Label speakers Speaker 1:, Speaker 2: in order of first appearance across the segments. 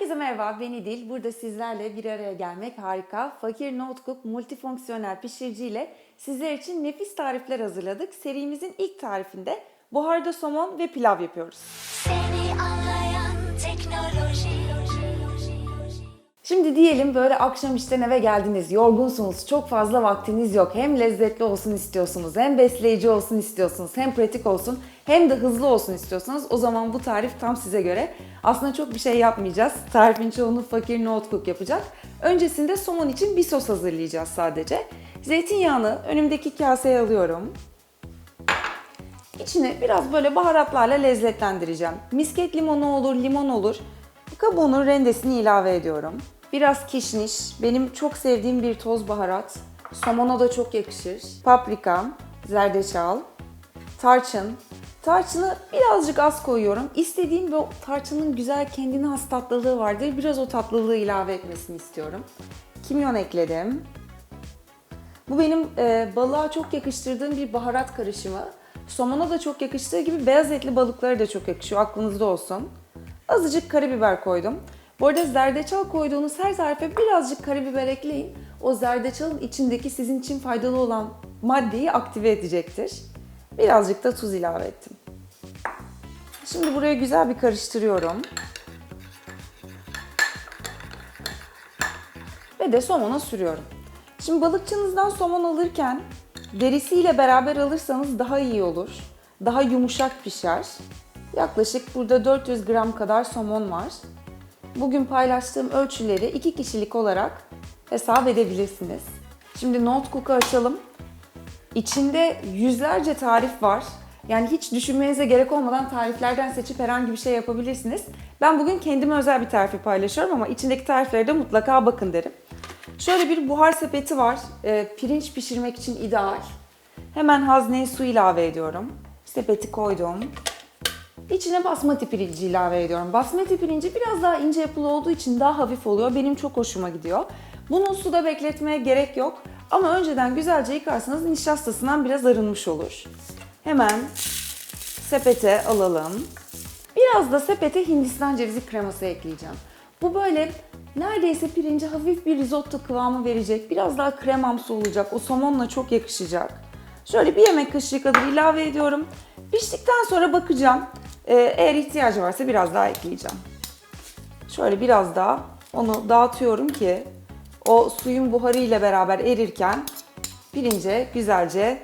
Speaker 1: Herkese merhaba, ben İdil. Burada sizlerle bir araya gelmek harika. Fakir Notcook multifonksiyonel pişirici ile sizler için nefis tarifler hazırladık. Serimizin ilk tarifinde buharda somon ve pilav yapıyoruz. Şimdi diyelim böyle akşam işten eve geldiniz, yorgunsunuz, çok fazla vaktiniz yok. Hem lezzetli olsun istiyorsunuz, hem besleyici olsun istiyorsunuz, hem pratik olsun, hem de hızlı olsun istiyorsanız o zaman bu tarif tam size göre. Aslında çok bir şey yapmayacağız. Tarifin çoğunu fakir notebook yapacak. Öncesinde somon için bir sos hazırlayacağız sadece. Zeytinyağını önümdeki kaseye alıyorum. İçine biraz böyle baharatlarla lezzetlendireceğim. Misket limonu olur, limon olur. Kabuğunun rendesini ilave ediyorum. Biraz kişniş, benim çok sevdiğim bir toz baharat. Somona da çok yakışır. Paprika, zerdeçal, tarçın. Tarçını birazcık az koyuyorum. İstediğim bu tarçının güzel kendine has tatlılığı vardır. Biraz o tatlılığı ilave etmesini istiyorum. Kimyon ekledim. Bu benim e, balığa çok yakıştırdığım bir baharat karışımı. Somona da çok yakıştığı gibi beyaz etli balıklara da çok yakışıyor. Aklınızda olsun. Azıcık karabiber koydum. Bu arada zerdeçal koyduğunuz her tarife birazcık karabiber ekleyin. O zerdeçalın içindeki sizin için faydalı olan maddeyi aktive edecektir. Birazcık da tuz ilave ettim. Şimdi buraya güzel bir karıştırıyorum. Ve de somona sürüyorum. Şimdi balıkçınızdan somon alırken derisiyle beraber alırsanız daha iyi olur. Daha yumuşak pişer. Yaklaşık burada 400 gram kadar somon var. Bugün paylaştığım ölçüleri iki kişilik olarak hesap edebilirsiniz. Şimdi Notebook'u açalım. İçinde yüzlerce tarif var. Yani hiç düşünmenize gerek olmadan tariflerden seçip herhangi bir şey yapabilirsiniz. Ben bugün kendime özel bir tarifi paylaşıyorum ama içindeki tariflere de mutlaka bakın derim. Şöyle bir buhar sepeti var. Ee, pirinç pişirmek için ideal. Hemen hazneye su ilave ediyorum. Sepeti koydum. İçine basmati pirinci ilave ediyorum. Basmati pirinci biraz daha ince yapılı olduğu için daha hafif oluyor. Benim çok hoşuma gidiyor. Bunu suda bekletmeye gerek yok. Ama önceden güzelce yıkarsanız nişastasından biraz arınmış olur. Hemen sepete alalım. Biraz da sepete Hindistan cevizi kreması ekleyeceğim. Bu böyle neredeyse pirince hafif bir risotto kıvamı verecek. Biraz daha kremamsı olacak. O somonla çok yakışacak. Şöyle bir yemek kaşığı kadar ilave ediyorum. Piştikten sonra bakacağım. Ee, eğer ihtiyacı varsa biraz daha ekleyeceğim. Şöyle biraz daha onu dağıtıyorum ki o suyun buharı ile beraber erirken pirince güzelce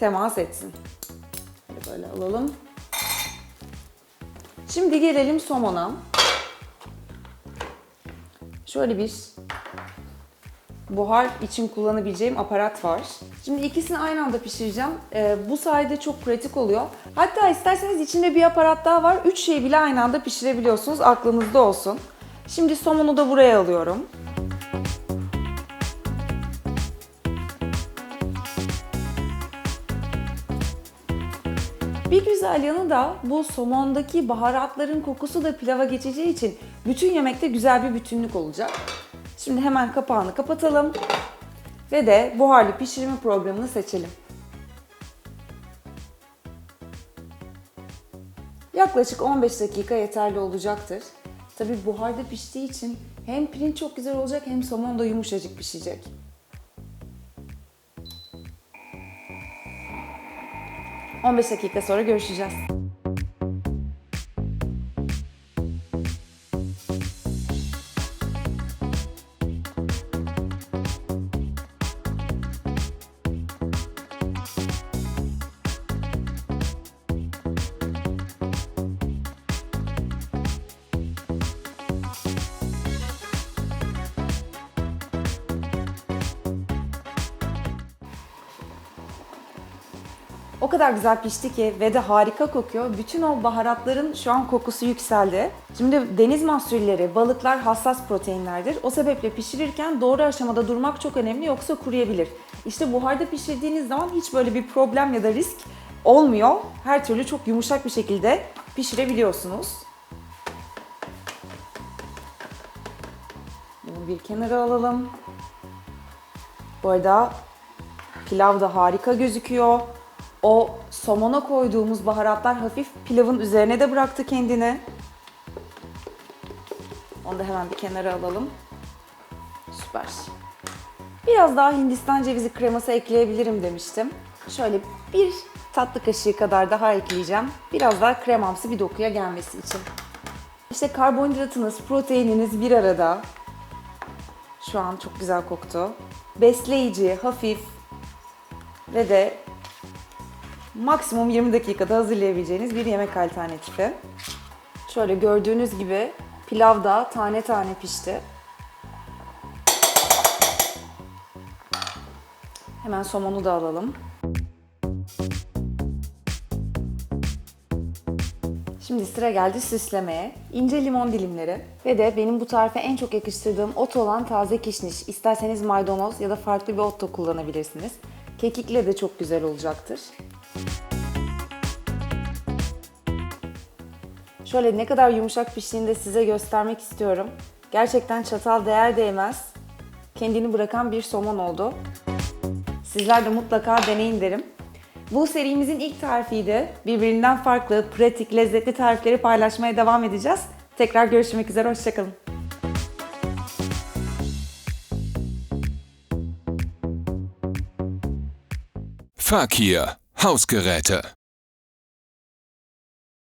Speaker 1: temas etsin. Böyle alalım. Şimdi gelelim somona. Şöyle bir buhar için kullanabileceğim aparat var. Şimdi ikisini aynı anda pişireceğim. Ee, bu sayede çok pratik oluyor. Hatta isterseniz içinde bir aparat daha var. Üç şeyi bile aynı anda pişirebiliyorsunuz. Aklınızda olsun. Şimdi somonu da buraya alıyorum. Bir güzel yanı da bu somondaki baharatların kokusu da pilava geçeceği için bütün yemekte güzel bir bütünlük olacak. Şimdi hemen kapağını kapatalım ve de buharlı pişirme programını seçelim. Yaklaşık 15 dakika yeterli olacaktır. Tabi buharda piştiği için hem pirinç çok güzel olacak hem somon da yumuşacık pişecek. ...15 dakika sonra görüşeceğiz. Kadar güzel pişti ki ve de harika kokuyor. Bütün o baharatların şu an kokusu yükseldi. Şimdi deniz mahsulleri, balıklar hassas proteinlerdir. O sebeple pişirirken doğru aşamada durmak çok önemli yoksa kuruyabilir. İşte buharda pişirdiğiniz zaman hiç böyle bir problem ya da risk olmuyor. Her türlü çok yumuşak bir şekilde pişirebiliyorsunuz. Bunu bir kenara alalım. Bu arada pilav da harika gözüküyor. O somona koyduğumuz baharatlar hafif pilavın üzerine de bıraktı kendini. Onu da hemen bir kenara alalım. Süper. Biraz daha Hindistan cevizi kreması ekleyebilirim demiştim. Şöyle bir tatlı kaşığı kadar daha ekleyeceğim. Biraz daha kremamsı bir dokuya gelmesi için. İşte karbonhidratınız, proteininiz bir arada. Şu an çok güzel koktu. Besleyici, hafif ve de maksimum 20 dakikada hazırlayabileceğiniz bir yemek alternatifi. Şöyle gördüğünüz gibi pilav da tane tane pişti. Hemen somonu da alalım. Şimdi sıra geldi süslemeye. İnce limon dilimleri ve de benim bu tarife en çok yakıştırdığım ot olan taze kişniş. İsterseniz maydanoz ya da farklı bir ot da kullanabilirsiniz. Kekikle de çok güzel olacaktır. Şöyle ne kadar yumuşak piştiğini de size göstermek istiyorum. Gerçekten çatal değer değmez. Kendini bırakan bir somon oldu. Sizler de mutlaka deneyin derim. Bu serimizin ilk tarifiydi. Birbirinden farklı, pratik, lezzetli tarifleri paylaşmaya devam edeceğiz. Tekrar görüşmek üzere, hoşçakalın.
Speaker 2: Fakir Hausgeräte